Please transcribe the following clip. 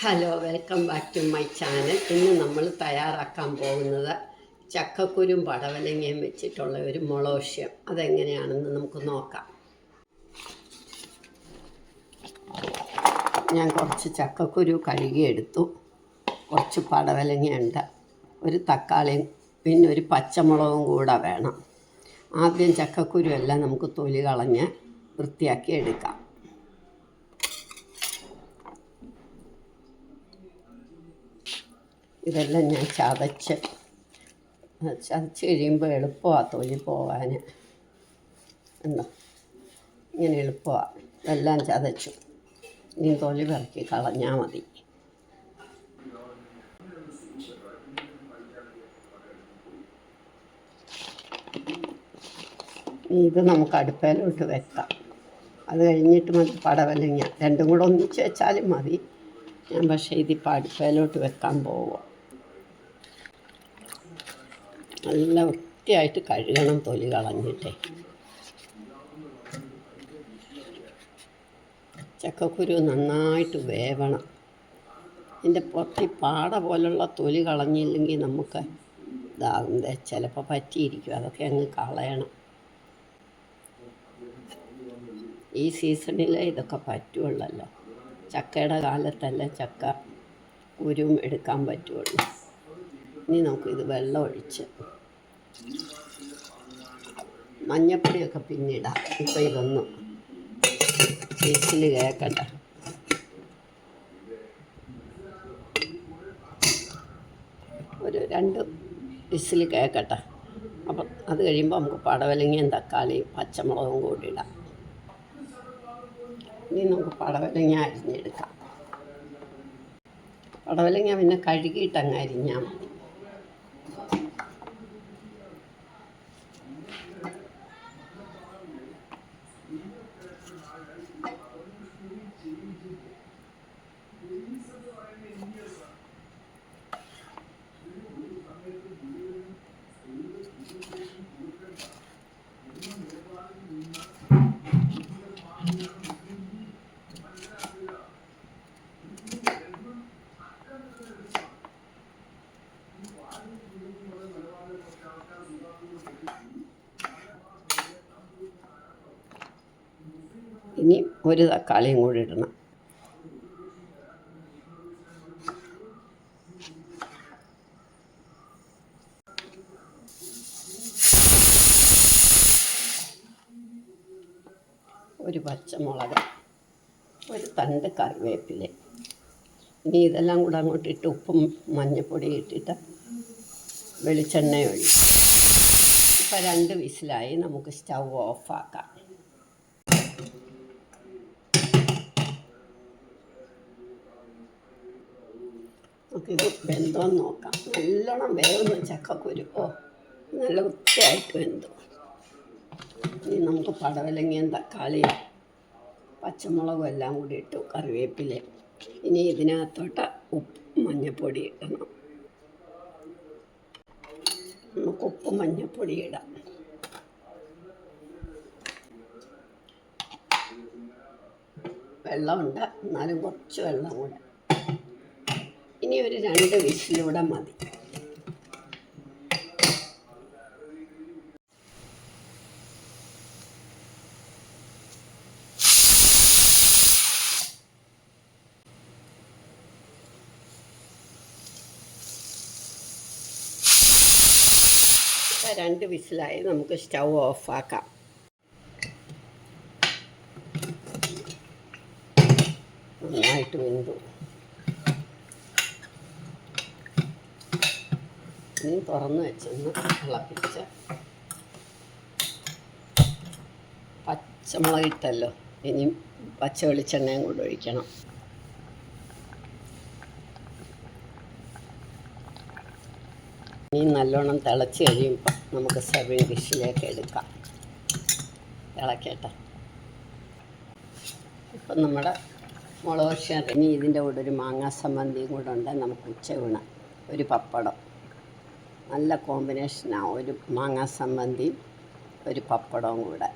Hello welcome back to my channel ഇന്ന് നമ്മൾ തയ്യാറാക്കാൻ പോകുന്നത് ചക്കക്കുരും പടവലങ്ങയും വെച്ചിട്ടുള്ള ഒരു മുളോഷ്യം അതെങ്ങനെയാണെന്ന് നമുക്ക് നോക്കാം. ഞാൻ കുറച്ച് ചക്കക്കുരു കഴുകിയെടുത്തു. കുറച്ച് പടവലങ്ങയുണ്ട്. ഒരു തക്കാളിയും പിന്നെ ഒരു പച്ചമുളകും കൂടെ വേണം. ആദ്യം ചക്കക്കുരു എല്ലാം നമുക്ക് തൊലി കളഞ്ഞ് വൃത്തിയാക്കി എടുക്കാം. ഇതെല്ലാം ഞാൻ ചതച്ച്. ചതച്ച് കഴിയുമ്പോൾ എളുപ്പമാണ് തൊലി പോവാൻ എന്നാ ഇങ്ങനെ എളുപ്പമാണ് ഇതെല്ലാം ചതച്ചു. ഇനി തൊലി പിറക്കി കളഞ്ഞാൽ മതി. ഇത് നമുക്ക് അടുപ്പയിലോട്ട് വെക്കാം. അത് കഴിഞ്ഞിട്ട് മതി പടവലങ്ങ. രണ്ടും കൂടെ ഒന്നിച്ച് വെച്ചാലും മതി. ഞാൻ പക്ഷേ ഇതിപ്പോൾ അടുപ്പയിലോട്ട് വെക്കാൻ പോവുക നല്ല വൃത്തിയായിട്ട് കഴുകണം തൊലി കളഞ്ഞിട്ടേ. ചക്കക്കുരു നന്നായിട്ട് വേവണം. ഇതിന്റെ പൊട്ടി പാട പോലുള്ള തൊലി കളഞ്ഞില്ലെങ്കിൽ നമുക്ക് ഇതാകുന്നത് ചിലപ്പോൾ പറ്റിയിരിക്കും. അതൊക്കെ അങ്ങ് കളയണം. ഈ സീസണിൽ ഇതൊക്കെ പറ്റുള്ളല്ലോ. ചക്കയുടെ കാലത്തല്ല ചക്ക കുരുവും എടുക്കാൻ പറ്റുള്ളൂ. ഇനി നമുക്കിത് വെള്ളം ഒഴിച്ച് മഞ്ഞപ്പൊടിയൊക്കെ പിന്നിടാം. ഇപ്പം ഇതൊന്നും ചേച്ചിൽ കേൾക്കട്ടെ ഒരു രണ്ട് വിസിൽ കേൾക്കട്ടെ അപ്പം അത് കഴിയുമ്പോൾ നമുക്ക് പടവലങ്ങയും തക്കാളിയും പച്ചമുളകും കൂടി ഇടാം. ഇനി നമുക്ക് പടവലങ്ങ അരിഞ്ഞെടുക്കാം. പടവലങ്ങ പിന്നെ കഴുകിയിട്ടങ്ങ് അരിഞ്ഞാൽ മതി. ഇനി ഒരു തക്കാളിയും കൂടി ഇടണം. ഒരു പച്ചമുളക് ഒരു തണ്ട് കറിവേപ്പില. ഇനി ഇതെല്ലാം കൂടെ അങ്ങോട്ട് ഇട്ട് ഉപ്പും മഞ്ഞൾപ്പൊടി ഇട്ടിട്ട് വെളിച്ചെണ്ണ ഒഴിക്കും ഇപ്പം രണ്ട് വിസിലായി നമുക്ക് സ്റ്റൗ ഓഫാക്കാം. നമുക്കിത് വെന്തോന്ന് നോക്കാം. നല്ലോണം വേവുന്ന ചക്കക്കുരു. ഓ നല്ല വൃത്തിയായിട്ട് വെന്തു. ഇനി നമുക്ക് പടവലങ്ങയും തക്കാളിയും പച്ചമുളകും എല്ലാം കൂടി ഇട്ടു കറിവേപ്പില. ഇനി ഇതിനകത്തോട്ട് ഉപ്പ് മഞ്ഞൾപ്പൊടി ഇടണം. നമുക്ക് ഉപ്പ് മഞ്ഞൾപ്പൊടി ഇടാം. വെള്ളമുണ്ട്. എന്നാലും കുറച്ച് വെള്ളം കൂടെ. ഇനി ഒരു രണ്ട് വിസിലൂടെ മതി. രണ്ട് വിസിലായി നമുക്ക് സ്റ്റൗ ഓഫാക്കാം. നന്നായിട്ട് വെന്തു. ഇനി തുറന്ന് വെച്ചൊന്ന് തിളപ്പിച്ച്. പച്ചമുളക് ഇട്ടല്ലോ ഇനി പച്ച വെളിച്ചെണ്ണയും കൂടെ ഒഴിക്കണം. ഇനി നല്ലോണം തിളച്ച് കഴിയുമ്പോൾ നമുക്ക് സെർവിങ് ഡിഷിലേക്ക് എടുക്കാം. തിളക്കട്ടെ. ഇപ്പം നമ്മുടെ മുളക് ഇനി ഇതിന്റെ കൂടെ ഒരു മാങ്ങാ സംബന്ധിയും കൂടെ ഉണ്ട്. നമുക്ക് ഉച്ച ഊണ് ഒരു പപ്പടം. നല്ല കോമ്പിനേഷനാണ് ഒരു മാങ്ങാ സംബന്ധിയും ഒരു പപ്പടവും കൂടെ.